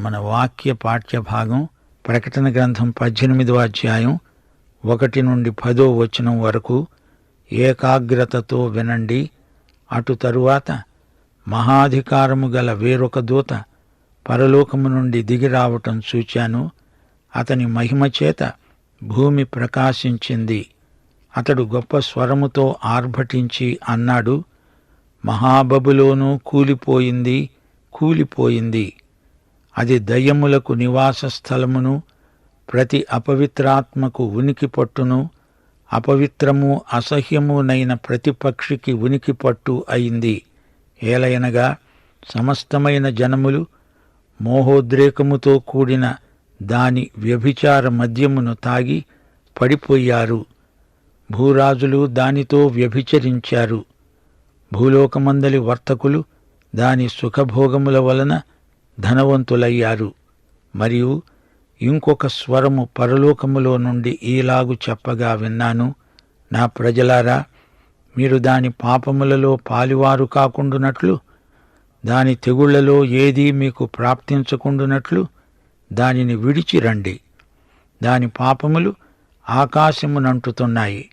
మన వాక్య పాఠ్య భాగం ప్రకటన గ్రంథం పద్దెనిమిదవ అధ్యాయం ఒకటి నుండి పదో వచనం వరకు ఏకాగ్రతతో వినండి. అటు తరువాత మహాధికారము గల వేరొక దూత పరలోకము నుండి దిగిరావటం చూచాను. అతని మహిమ చేత భూమి ప్రకాశించింది. అతడు గొప్ప స్వరముతో ఆర్భటించి అన్నాడు మహాబబులోనూ కూలిపోయింది కూలిపోయింది. అది దయ్యములకు నివాస స్థలమును ప్రతి అపవిత్రాత్మకు ఉనికి పట్టును అపవిత్రము అసహ్యమునైన ప్రతి పక్షికి ఉనికి పట్టు అయింది. ఏలయనగా సమస్తమైన జనములు మోహోద్రేకముతో కూడిన దాని వ్యభిచార మద్యమును తాగి పడిపోయారు. భూరాజులు దానితో వ్యభిచరించారు. భూలోకమందలి వర్తకులు దాని సుఖభోగముల వలన ధనవంతులయ్యారు. మరియు ఇంకొక స్వరము పరలోకములో నుండి ఈలాగు చెప్పగా విన్నాను. నా ప్రజలారా మీరు దాని పాపములలో పాలివారు కాకుండునట్లు దాని తెగుళ్ళలో ఏదీ మీకు ప్రాప్తించకుండునట్లు దానిని విడిచిరండి దాని పాపములు ఆకాశమునంటుతున్నాయి.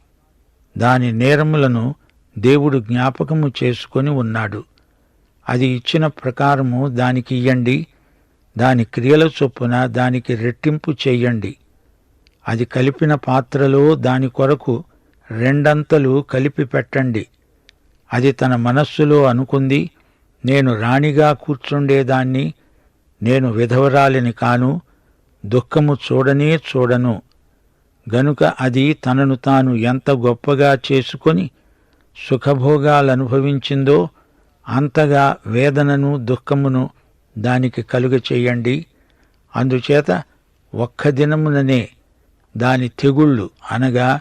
దాని నేరములను దేవుడు జ్ఞాపకము చేసుకొని ఉన్నాడు. అది ఇచ్చిన ప్రకారము దానికి ఇయ్యండి. దాని క్రియల చొప్పున దానికి రెట్టింపు చెయ్యండి అది కలిపిన పాత్రలో దాని కొరకు రెండంతలు కలిపి పెట్టండి. అది తన మనస్సులో అనుకుంది నేను రాణిగా కూర్చుండేదాన్ని నేను విధవరాలిని కాను దుఃఖము చూడనే చూడను. గనుక అది తనను తాను ఎంత గొప్పగా చేసుకొని సుఖభోగాలనుభవించిందో అంతగా వేదనను దుఃఖమును దానికి కలుగ చేయండి. అందుచేత ఒక్క దినముననే దాని తెగుళ్ళు అనగా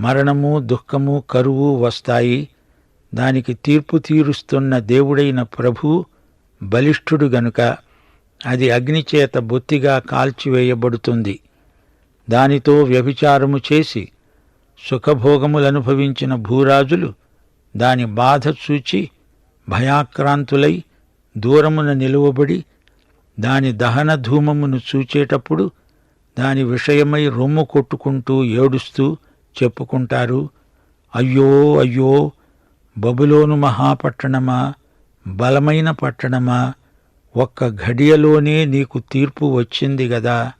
మరణము దుఃఖము కరువు వస్తాయి. దానికి తీర్పు తీరుస్తున్న దేవుడైన ప్రభు బలిష్ఠుడు గనుక అది అగ్నిచేత బొత్తిగా కాల్చివేయబడుతుంది. దానితో వ్యభిచారము చేసి సుఖభోగములనుభవించిన భూరాజులు దాని బాధ చూచి భయాక్రాంతులై దూరమున నిలువబడి దాని దహన ధూమమును చూచేటప్పుడు దాని విషయమై రొమ్ము కొట్టుకుంటూ ఏడుస్తూ చెప్పుకుంటారు అయ్యో అయ్యో బబులోను మహాపట్టణమా బలమైన పట్టణమా ఒక్క ఘడియలోనే నీకు తీర్పు వచ్చింది గదా.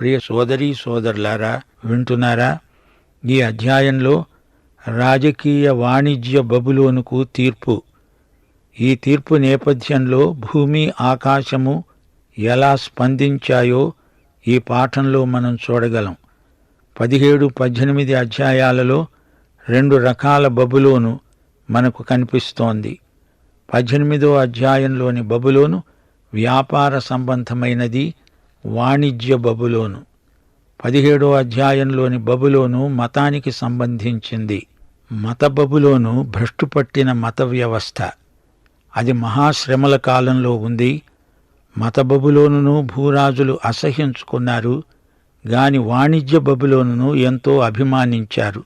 ప్రియ సోదరీ సోదరులారా వింటున్నారా? ఈ అధ్యాయంలో రాజకీయ వాణిజ్య బబులోనుకు తీర్పు. ఈ తీర్పు నేపథ్యంలో భూమి ఆకాశము ఎలా స్పందించాయో ఈ పాఠంలో మనం చూడగలం. పదిహేడు పద్దెనిమిది అధ్యాయాలలో రెండు రకాల బబులోను మనకు కనిపిస్తోంది. పద్దెనిమిదో అధ్యాయంలోని బబులోను వ్యాపార సంబంధమైనది వాణిజ్య బబులోను. పదిహేడో అధ్యాయంలోని బబులోను మతానికి సంబంధించింది. మత బబులోను భ్రష్టుపట్టిన మత వ్యవస్థ. అది మహాశ్రమల కాలంలో ఉంది. మత బబులోనును భూరాజులు అసహ్యించుకున్నారు. గాని వాణిజ్య బబులోనును ఎంతో అభిమానించారు.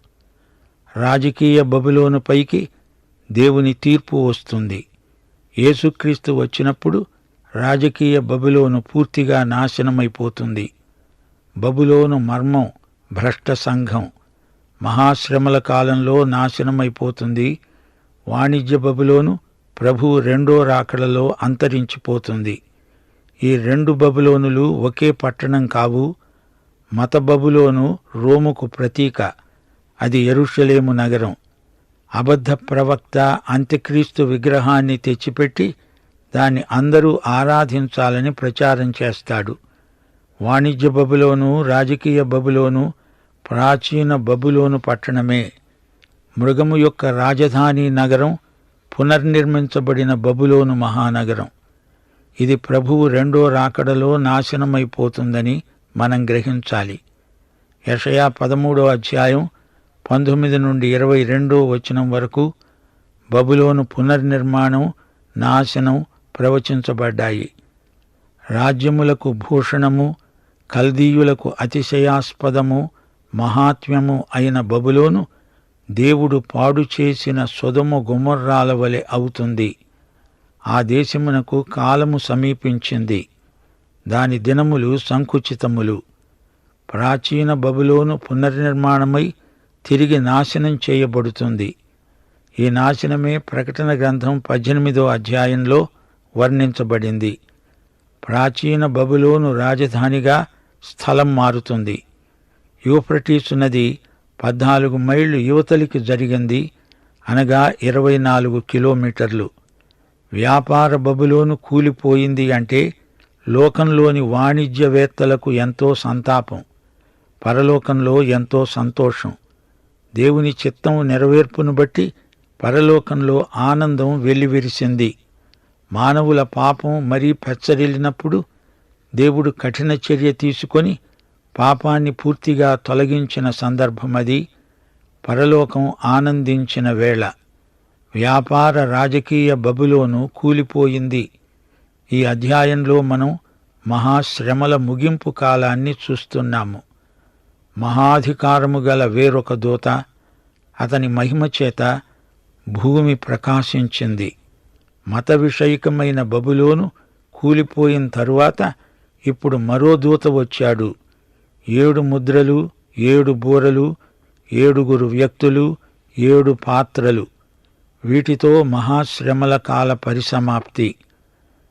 రాజకీయ బబులోను పైకి దేవుని తీర్పు వస్తుంది. యేసుక్రీస్తు వచ్చినప్పుడు రాజకీయ బబులోను పూర్తిగా నాశనమైపోతుంది. బబులోను మర్మం భ్రష్ట సంఘం మహాశ్రమల కాలంలో నాశనమైపోతుంది. వాణిజ్య బబులోను ప్రభు రెండో రాకడలో అంతరించిపోతుంది. ఈ రెండు బబులోనులు ఒకే పట్టణం కావు. మత బబులోను రోముకు ప్రతీక. అది ఎరుషలేము నగరం. అబద్ధ ప్రవక్త అంత్యక్రీస్తు విగ్రహాన్ని తెచ్చిపెట్టి దాన్ని అందరూ ఆరాధించాలని ప్రచారం చేస్తాడు. వాణిజ్య బబులోను రాజకీయ బబులోను ప్రాచీన బబులోను పట్టణమే. మృగము యొక్క రాజధాని నగరం పునర్నిర్మించబడిన బబులోను మహానగరం. ఇది ప్రభువు రెండో రాకడలో నాశనమైపోతుందని మనం గ్రహించాలి. యషయా పదమూడో అధ్యాయం పంతొమ్మిది నుండి ఇరవై రెండో వచనం వరకు బబులోను పునర్నిర్మాణం నాశనం ప్రవచించబడ్డాయి. రాజ్యములకు భూషణము కల్దీయులకు అతిశయాస్పదము మహాత్మ్యము అయిన బబులోను దేవుడు పాడు చేసిన సొదము గుమర్రాల వలె అవుతుంది. ఆ దేశమునకు కాలము సమీపించింది. దాని దినములు సంకుచితములు. ప్రాచీన బబులోను పునర్నిర్మాణమై తిరిగి నాశనం చేయబడుతుంది. ఈ నాశనమే ప్రకటన గ్రంథం పద్దెనిమిదో అధ్యాయంలో వర్ణించబడింది. ప్రాచీన బబులోను రాజధానిగా స్థలం మారుతుంది. యూఫ్రటీసు నది పద్నాలుగు మైళ్ళు యువతలికి జరిగింది. అనగా ఇరవై నాలుగు కిలోమీటర్లు. వ్యాపార బబులోను కూలిపోయింది అంటే లోకంలోని వాణిజ్యవేత్తలకు ఎంతో సంతాపం. పరలోకంలో ఎంతో సంతోషం. దేవుని చిత్తం నెరవేర్పును బట్టి పరలోకంలో ఆనందం వెల్లివిరిసింది. మానవుల పాపం మరీ పెచ్చరిల్లినప్పుడు దేవుడు కఠిన చర్య తీసుకొని పాపాన్ని పూర్తిగా తొలగించిన సందర్భమది. పరలోకం ఆనందించిన వేళ వ్యాపార రాజకీయ బబులోను కూలిపోయింది. ఈ అధ్యాయంలో మనం మహాశ్రమల ముగింపు కాలాన్ని చూస్తున్నాము. మహాధికారము గల వేరొక దూత అతని మహిమ చేత భూమి ప్రకాశించింది. మత విషయకమైన బబులోను కూలిపోయిన తరువాత ఇప్పుడు మరో దూత వచ్చాడు. ఏడు ముద్రలు ఏడు బూరలు ఏడుగురు వ్యక్తులు ఏడు పాత్రలు. వీటితో మహాశ్రమల కాల పరిసమాప్తి.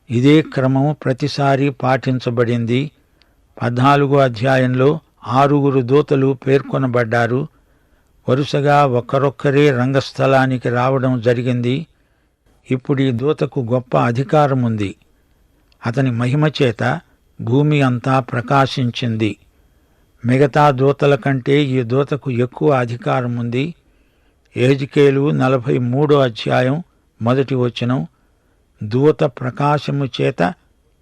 ఇదే క్రమం ప్రతిసారి పాటించబడింది. పద్నాలుగో అధ్యాయంలో ఆరుగురు దూతలు పేర్కొనబడ్డారు. వరుసగా ఒక్కరొక్కరే రంగస్థలానికి రావడం జరిగింది. ఇప్పుడు ఈ దూతకు గొప్ప అధికారం ఉంది అతని మహిమ చేత భూమి అంతా ప్రకాశించింది. మిగతా దూతల కంటే ఈ దూతకు ఎక్కువ అధికారం ఉంది. ఏజికేలు నలభై మూడో అధ్యాయం మొదటి వచనం దూత ప్రకాశము చేత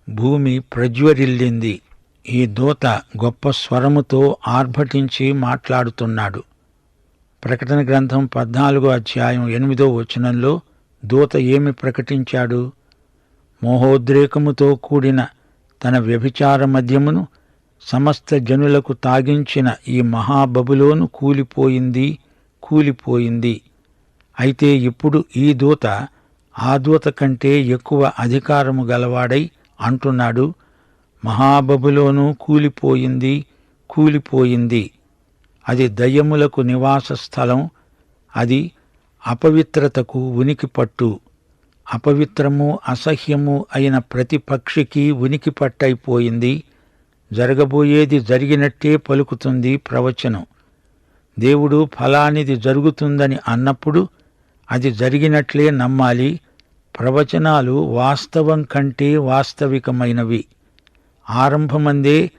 భూమి ప్రజ్వరిల్లింది. ఈ దూత గొప్ప స్వరముతో ఆర్భటించి మాట్లాడుతున్నాడు. ప్రకటన గ్రంథం పద్నాలుగో అధ్యాయం ఎనిమిదో వచనంలో దూత ఏమి ప్రకటించాడు? మోహోద్రేకముతో కూడిన తన వ్యభిచార మద్యమును సమస్త జనులకు తాగించిన ఈ మహాబబులోను కూలిపోయింది కూలిపోయింది. అయితే ఇప్పుడు ఈ దూత ఆ దూత కంటే ఎక్కువ అధికారము గలవాడై అంటున్నాడు మహాబబులోను కూలిపోయింది కూలిపోయింది. అది దయ్యములకు నివాస స్థలం అది అపవిత్రతకు ఉనికి పట్టు అపవిత్రము అసహ్యము అయిన ప్రతి పక్షికి ఉనికి పట్టయిపోయింది జరగబోయేది జరిగినట్టే పలుకుతుంది ప్రవచనం. దేవుడు ఫలానిది జరుగుతుందని అన్నప్పుడు అది జరిగినట్లే నమ్మాలి. ప్రవచనాలు వాస్తవం కంటే వాస్తవికమైనవి. ఆరంభమందే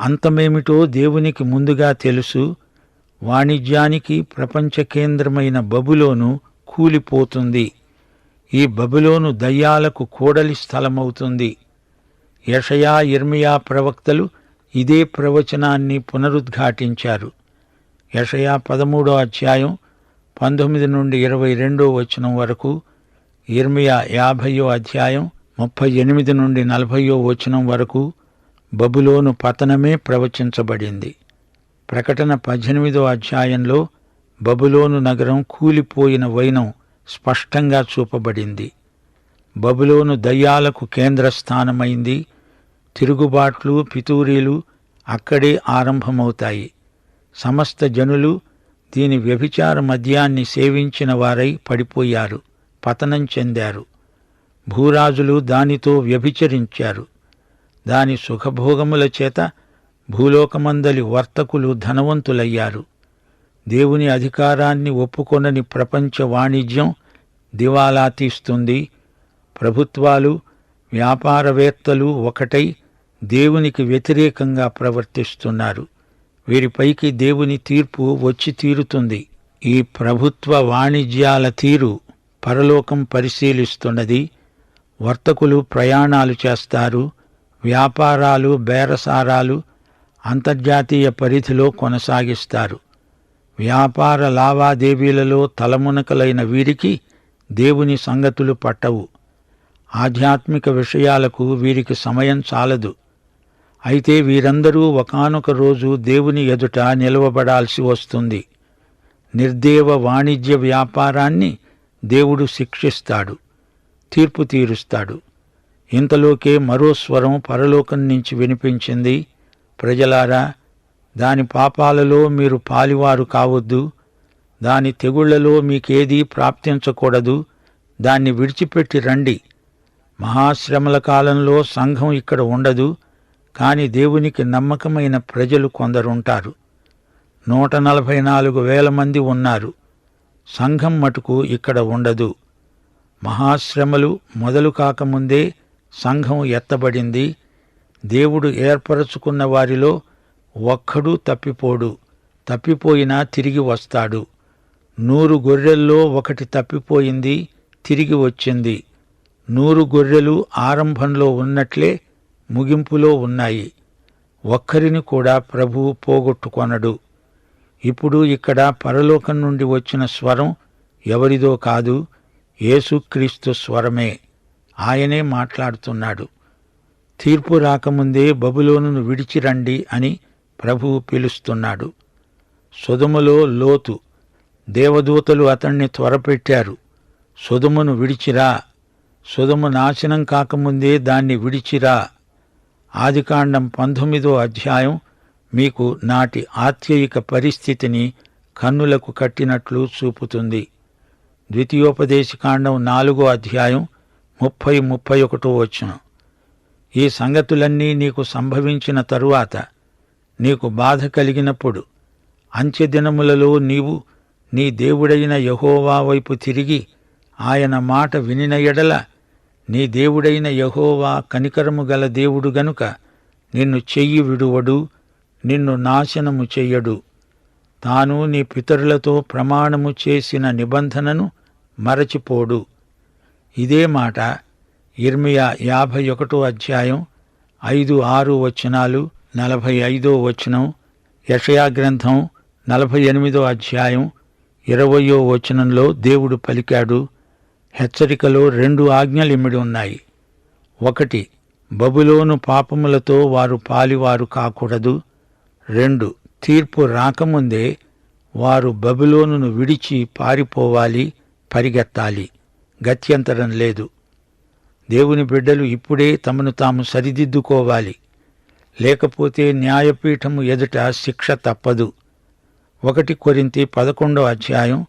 అంతమేమిటో దేవునికి ముందుగా తెలుసు. వాణిజ్యానికి ప్రపంచ కేంద్రమైన బబులోను కూలిపోతుంది. ఈ బబులోను దయ్యాలకు కూడలి స్థలమవుతుంది. యషయా ఇర్మియా ప్రవక్తలు ఇదే ప్రవచనాన్ని పునరుద్ఘాటించారు. యషయా పదమూడో అధ్యాయం పంతొమ్మిది నుండి ఇరవై రెండో వచనం వరకు ఇర్మియా యాభయో అధ్యాయం ముప్పై ఎనిమిది నుండి నలభయో వచనం వరకు బబులోను పతనమే ప్రవచించబడింది. ప్రకటన పద్దెనిమిదో అధ్యాయంలో బబులోను నగరం కూలిపోయిన వైనం స్పష్టంగా చూపబడింది. బబులోను దయ్యాలకు కేంద్రస్థానమైంది. తిరుగుబాట్లు పితూరీలు అక్కడే ఆరంభమవుతాయి. సమస్త జనులు దీని వ్యభిచార మద్యాన్ని సేవించిన వారై పడిపోయారు పతనం చెందారు. భూరాజులు దానితో వ్యభిచరించారు. దాని సుఖభోగముల చేత భూలోకమందలి వర్తకులు ధనవంతులయ్యారు. దేవుని అధికారాన్ని ఒప్పుకొనని ప్రపంచ వాణిజ్యం దివాలా తీస్తుంది. ప్రభుత్వాలు వ్యాపారవేత్తలు ఒకటై దేవునికి వ్యతిరేకంగా ప్రవర్తిస్తున్నారు. వీరిపైకి దేవుని తీర్పు వచ్చి తీరుతుంది. ఈ ప్రభుత్వ వాణిజ్యాల తీరు పరలోకం పరిశీలిస్తున్నది. వర్తకులు ప్రయాణాలు చేస్తారు. వ్యాపారాలు బేరసారాలు అంతర్జాతీయ పరిధిలో కొనసాగిస్తారు. వ్యాపార లావాదేవీలలో తలమునకలైన వీరికి దేవుని సంగతులు పట్టవు. ఆధ్యాత్మిక విషయాలకు వీరికి సమయం చాలదు. అయితే వీరందరూ ఒకానొక రోజు దేవుని ఎదుట నిలవబడాల్సి వస్తుంది. నిర్దేవ వాణిజ్య వ్యాపారాన్ని దేవుడు శిక్షిస్తాడు తీర్పు తీరుస్తాడు. ఇంతలోకే మరో స్వరం పరలోకం నుంచి వినిపించింది. ప్రజలారా దాని పాపాలలో మీరు పాలివారు కావద్దు. దాని తెగుళ్ళలో మీకేదీ ప్రాప్తించకూడదు. దాన్ని విడిచిపెట్టి రండి. మహాశ్రమల కాలంలో సంఘం ఇక్కడ ఉండదు కాని దేవునికి నమ్మకమైన ప్రజలు కొందరుంటారు. నూట నలభై నాలుగు వేల మంది ఉన్నారు. సంఘం మటుకు ఇక్కడ ఉండదు. మహాశ్రమలు మొదలు కాకముందే సంఘం ఎత్తబడింది. దేవుడు ఏర్పరచుకున్న వారిలో ఒక్కడూ తప్పిపోడు. తప్పిపోయినా తిరిగి వస్తాడు. నూరు గొర్రెల్లో ఒకటి తప్పిపోయింది తిరిగి వచ్చింది. నూరు గొర్రెలు ఆరంభంలో ఉన్నట్లే ముగింపులో ఉన్నాయి. ఒక్కరిని కూడా ప్రభువు పోగొట్టుకొనడు. ఇప్పుడు ఇక్కడ పరలోకం నుండి వచ్చిన స్వరం ఎవరిదో కాదు యేసుక్రీస్తు స్వరమే. ఆయనే మాట్లాడుతున్నాడు. తీర్పు రాకముందే బబులోనును విడిచిరండి అని ప్రభువు పిలుస్తున్నాడు. సుధములో లోతు దేవదూతలు అతణ్ణి త్వరపెట్టారు. సుధమును విడిచిరా. సుధము నాశనం కాకముందే దాన్ని విడిచిరా. ఆదికాండం పంతొమ్మిదో అధ్యాయం మీకు నాటి ఆత్యయిక పరిస్థితిని కన్నులకు కట్టినట్లు చూపుతుంది. ద్వితీయోపదేశకాండం నాలుగో అధ్యాయం ముప్పై ముప్పై ఒకటో వచ్చును ఈ సంగతులన్నీ నీకు సంభవించిన తరువాత నీకు బాధ కలిగినప్పుడు అంత్యదినములలో నీవు నీ దేవుడైన యహోవా వైపు తిరిగి ఆయన మాట వినిన ఎడల నీ దేవుడైన యహోవా కనికరము గల దేవుడు గనుక నిన్ను చెయ్యి విడువడు నిన్ను నాశనము చెయ్యడు. తాను నీ పితరులతో ప్రమాణము చేసిన నిబంధనను మరచిపోడు. ఇదే మాట ఇర్మియా యాభై ఒకటో అధ్యాయం ఐదు ఆరు వచనాలు నలభై ఐదో వచనం యషయా గ్రంథం నలభై ఎనిమిదో అధ్యాయం ఇరవయో వచనంలో దేవుడు పలికాడు. హెచ్చరికలో రెండు ఆజ్ఞలిమిడి ఉన్నాయి. ఒకటి బబులోను పాపములతో వారు పాలివారు కాకూడదు. రెండు తీర్పు రాకముందే వారు బబులోనును విడిచి పారిపోవాలి పరిగెత్తాలి. గత్యంతరం లేదు. దేవుని బిడ్డలు ఇప్పుడే తమను తాము సరిదిద్దుకోవాలి. లేకపోతే న్యాయపీఠము ఎదుట శిక్ష తప్పదు. ఒకటి కొరింతి పదకొండో అధ్యాయం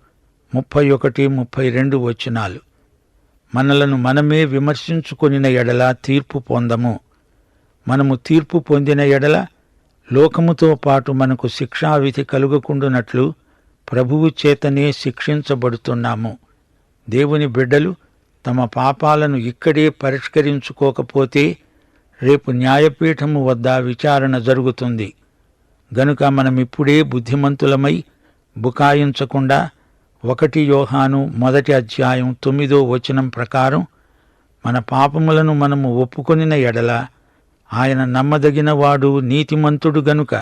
ముప్పై ఒకటి ముప్పై రెండు వచనాలు. మనలను మనమే విమర్శించుకొనిన ఎడల తీర్పు పొందము. మనము తీర్పు పొందిన ఎడల లోకముతో పాటు మనకు శిక్షావిధి కలుగకుండునట్లు ప్రభువు చేతనే శిక్షించబడుతున్నాము. దేవుని బిడ్డలు తమ పాపాలను ఇక్కడే పరిష్కరించుకోకపోతే రేపు న్యాయపీఠము వద్ద విచారణ జరుగుతుంది. గనుక మనమిప్పుడే బుద్ధిమంతులమై బుకాయించకుండా ఒకటి యోహాను మొదటి అధ్యాయం తొమ్మిదో వచనం ప్రకారం మన పాపములను మనము ఒప్పుకొనిన ఎడల ఆయన నమ్మదగినవాడు నీతిమంతుడు గనుక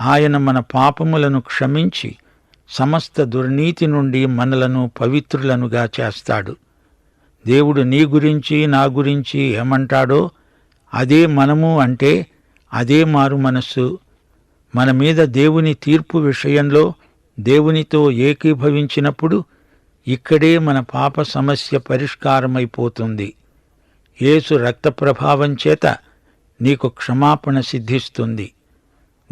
ఆయన మన పాపములను క్షమించి సమస్త దుర్నీతి నుండి మనలను పవిత్రులనుగా చేస్తాడు. దేవుడు నీ గురించి నా గురించి ఏమంటాడో అదే మనము అంటే అదే మారు మనస్సు. మన మీద దేవుని తీర్పు విషయంలో దేవునితో ఏకీభవించినప్పుడు ఇక్కడే మన పాప సమస్య పరిష్కారమైపోతుంది. యేసు రక్త ప్రభావం చేత నీకు క్షమాపణ సిద్ధిస్తుంది.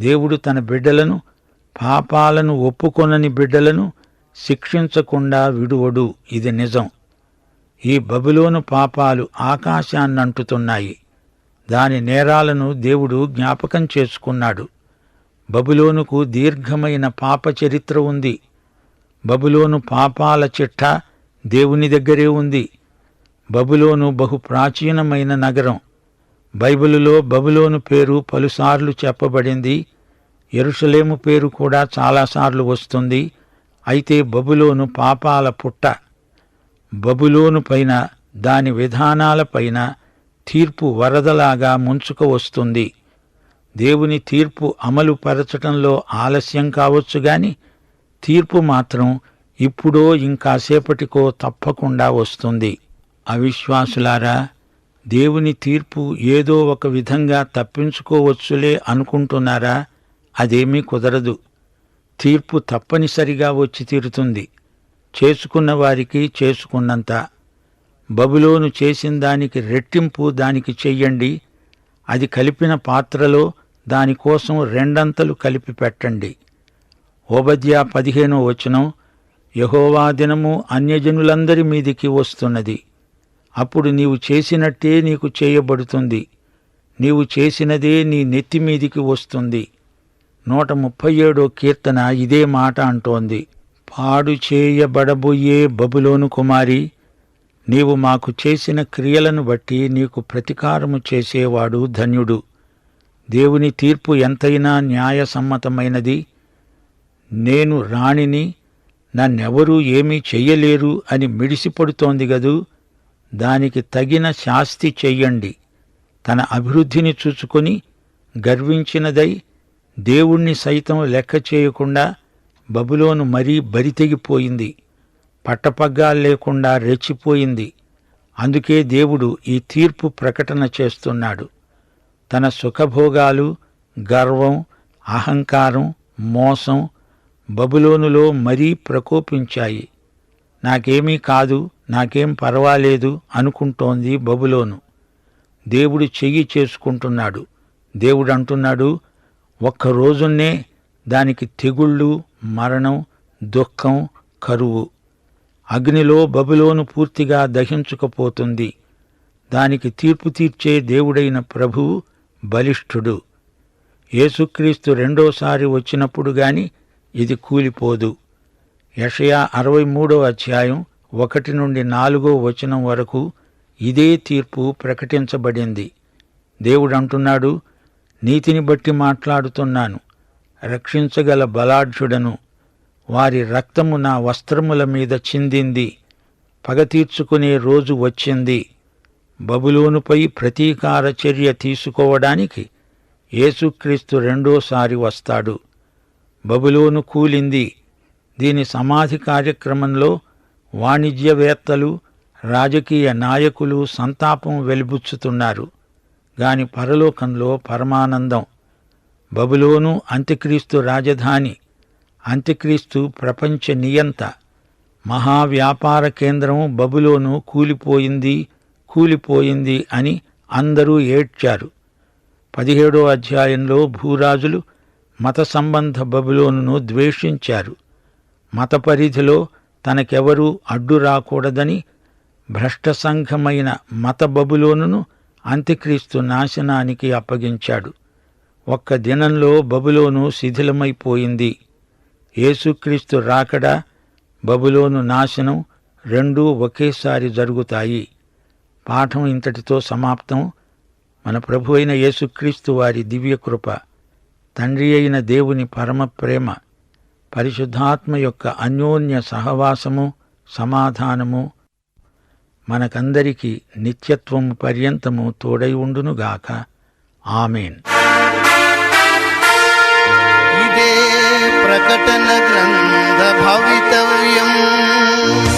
దేవుడు తన బిడ్డలను పాపాలను ఒప్పుకొనని బిడ్డలను శిక్షించకుండా విడువడు. ఇది నిజం. ఈ బబులోను పాపాలు ఆకాశాన్నంటుతున్నాయి. దాని నేరాలను దేవుడు జ్ఞాపకం చేసుకున్నాడు. బబులోనుకు దీర్ఘమైన పాప చరిత్ర ఉంది. బబులోను పాపాల చిట్ట దేవుని దగ్గరే ఉంది. బబులోను బహు ప్రాచీనమైన నగరం. బైబిలులో బబులోను పేరు పలుసార్లు చెప్పబడింది. ఎరుషలేము పేరు కూడా చాలాసార్లు వస్తుంది. అయితే బబులోను పాపాల పుట్ట. బబులోను పైన దాని విధానాలపైన తీర్పు వరదలాగా ముంచుకు వస్తుంది. దేవుని తీర్పు అమలు పరచటంలో ఆలస్యం కావచ్చు గాని తీర్పు మాత్రం ఇప్పుడో ఇంకాసేపటికో తప్పకుండా వస్తుంది. అవిశ్వాసులారా దేవుని తీర్పు ఏదో ఒక విధంగా తప్పించుకోవచ్చులే అనుకుంటున్నారా? అదేమీ కుదరదు. తీర్పు తప్పనిసరిగా వచ్చి తీరుతుంది. చేసుకున్న వారికి చేసుకున్నంత. బబులోను చేసిన దానికి రెట్టింపు దానికి చెయ్యండి. అది కలిపిన పాత్రలో దానికోసం రెండంతలు కలిపి పెట్టండి. ఓబద్యా పదిహేనో వచనం యహోవా దినము అన్యజనులందరి మీదికి వస్తున్నది. అప్పుడు నీవు చేసినట్టే నీకు చేయబడుతుంది. నీవు చేసినదే నీ నెత్తి మీదికి వస్తుంది. నూట ముప్పై ఏడో కీర్తన ఇదే మాట అంటోంది. పాడు చేయబడబోయే బబులోను కుమారి నీవు మాకు చేసిన క్రియలను బట్టి నీకు ప్రతీకారము చేసేవాడు ధన్యుడు. దేవుని తీర్పు ఎంతైనా న్యాయసమ్మతమైనది. నేను రాణిని నన్నెవరూ ఏమీ చెయ్యలేరు అని మిడిసిపడుతోంది గదూ దానికి తగిన శాస్తి చెయ్యండి. తన అభివృద్ధిని చూచుకొని గర్వించినదై దేవుణ్ణి సైతం లెక్క చేయకుండా బబులోను మరీ బరితెగిపోయింది. పట్టపగ్గాలు లేకుండా రెచ్చిపోయింది. అందుకే దేవుడు ఈ తీర్పు ప్రకటన చేస్తున్నాడు. తన సుఖభోగాలు గర్వం అహంకారం మోసం బబులోనులో మరీ ప్రకోపించాయి. నాకేమీ కాదు నాకేం పర్వాలేదు అనుకుంటోంది బబులోను. దేవుడు చెయ్యి చేసుకుంటున్నాడు. దేవుడు అంటున్నాడు ఒక్క రోజున్నే దానికి తెగుళ్ళు మరణం దుఃఖం కరువు. అగ్నిలో బబులోను పూర్తిగా దహించుకపోతుంది. దానికి తీర్పు తీర్చే దేవుడైన ప్రభువు బలిష్ఠుడు. యేసుక్రీస్తు రెండోసారి వచ్చినప్పుడు గాని ఇది కూలిపోదు. యషయా అరవై మూడో అధ్యాయం ఒకటి నుండి నాలుగో వచనం వరకు ఇదే తీర్పు ప్రకటించబడింది. దేవుడంటున్నాడు నీతిని బట్టి మాట్లాడుతున్నాను. రక్షించగల బలాఢ్యుడను. వారి రక్తము నా వస్త్రముల మీద చిందింది. పగ తీర్చుకునే రోజు వచ్చింది. బబులోనుపై ప్రతీకార చర్య తీసుకోవడానికి యేసుక్రీస్తు రెండోసారి వస్తాడు. బబులోను కూలింది. దీని సమాధి కార్యక్రమంలో వాణిజ్యవేత్తలు రాజకీయ నాయకులు సంతాపం వెలిబుచ్చుతున్నారు. గాని పరలోకంలో పరమానందం. బబులోను అంత్యక్రీస్తు రాజధాని అంత్యక్రీస్తు ప్రపంచ నియంత మహావ్యాపార కేంద్రం బబులోను కూలిపోయింది కూలిపోయింది అని అందరూ ఏడ్చారు. పదిహేడో అధ్యాయంలో భూరాజులు మత సంబంధ బబులోనును ద్వేషించారు. మత పరిధిలో తనకెవరూ అడ్డు రాకూడదని భ్రష్ట సంఘమైన మత బబులోనును అంత్యక్రీస్తు నాశనానికి అప్పగించాడు. ఒక్క దినంలో బబులోను శిథిలమైపోయింది. యేసుక్రీస్తు రాకడ బబులోను నాశనం రెండూ ఒకేసారి జరుగుతాయి. పాఠం ఇంతటితో సమాప్తం. మన ప్రభు అయిన యేసుక్రీస్తు వారి దివ్యకృప తండ్రి అయిన దేవుని పరమ ప్రేమ పరిశుద్ధాత్మ యొక్క అన్యోన్య సహవాసము సమాధానము మనకందరికీ నిత్యత్వము పర్యంతము తోడై ఉండునుగాక. ఆమెన్. प्रकटनग्रन्थभवितव्यम्